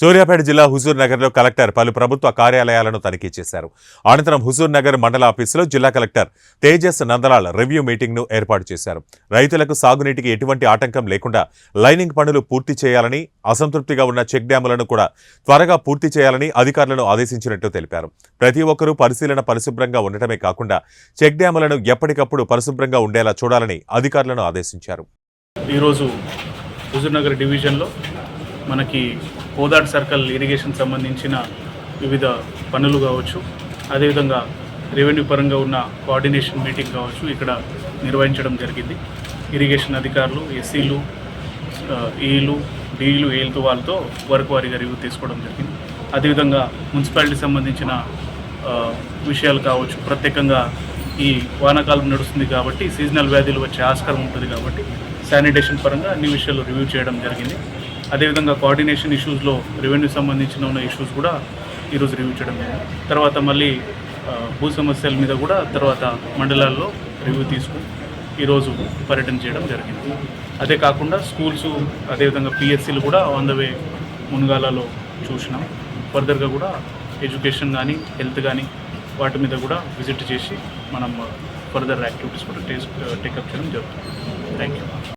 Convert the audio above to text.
సూర్యాపేట జిల్లా హుజూర్ నగర్లో కలెక్టర్ పలు ప్రభుత్వ కార్యాలయాలను తనిఖీ చేశారు. అనంతరం హుజూర్ నగర్ మండల ఆఫీసులో జిల్లా కలెక్టర్ తేజస్ నందలాల్ రివ్యూ మీటింగ్ను ఏర్పాటు చేశారు. రైతులకు సాగునీటికి ఎటువంటి ఆటంకం లేకుండా లైనింగ్ పనులు పూర్తి చేయాలని అసంతృప్తిగా ఉన్న చెక్ డ్యాములను కూడా త్వరగా పూర్తి చేయాలని అధికారులను ఆదేశించినట్టు తెలిపారు. ప్రతి ఒక్కరూ పరిశీలన పరిశుభ్రంగా ఉండటమే కాకుండా చెక్ డ్యాములను ఎప్పటికప్పుడు పరిశుభ్రంగా ఉండేలా చూడాలని అధికారులను ఆదేశించారు. ఈరోజు హుజూర్నగర్ డివిజన్లో మనకి కోదాడ్ సర్కిల్ ఇరిగేషన్ సంబంధించిన వివిధ పనులు కావచ్చు. అదేవిధంగా రెవెన్యూ పరంగా ఉన్న కోఆర్డినేషన్ మీటింగ్ కావచ్చు ఇక్కడ నిర్వహించడం జరిగింది. ఇరిగేషన్ అధికారులు ఎస్సీలు ఈలు డీలు ఏలతో వాళ్ళతో వర్క్ వారిగా రివ్యూ తీసుకోవడం జరిగింది. అదేవిధంగా మున్సిపాలిటీ సంబంధించిన విషయాలు కావచ్చు. ప్రత్యేకంగా ఈ వానాకాలం నడుస్తుంది కాబట్టి సీజనల్ వ్యాధులు వచ్చే ఆస్కారం ఉంటుంది కాబట్టి శానిటేషన్ పరంగా అన్ని విషయాలు రివ్యూ చేయడం జరిగింది. అదేవిధంగా కోఆర్డినేషన్ ఇష్యూస్లో రెవెన్యూ సంబంధించిన ఉన్న ఇష్యూస్ కూడా ఈరోజు రివ్యూ చేయడం జరిగింది. తర్వాత మళ్ళీ భూ సమస్యల మీద కూడా తర్వాత మండలాల్లో రివ్యూ తీసుకుని ఈరోజు పర్యటన చేయడం జరిగింది. అదే కాకుండా స్కూల్స్ అదేవిధంగా పిఎస్సీలు కూడా ఆన్ ద వే మునగాలలో చూసినాం. ఫర్దర్గా కూడా ఎడ్యుకేషన్ కానీ హెల్త్ కానీ వాటి మీద కూడా విజిట్ చేసి మనం ఫర్దర్ యాక్టివిటీస్ కూడా టేక్ టేకప్ చేయడం జరుగుతుంది. Thank you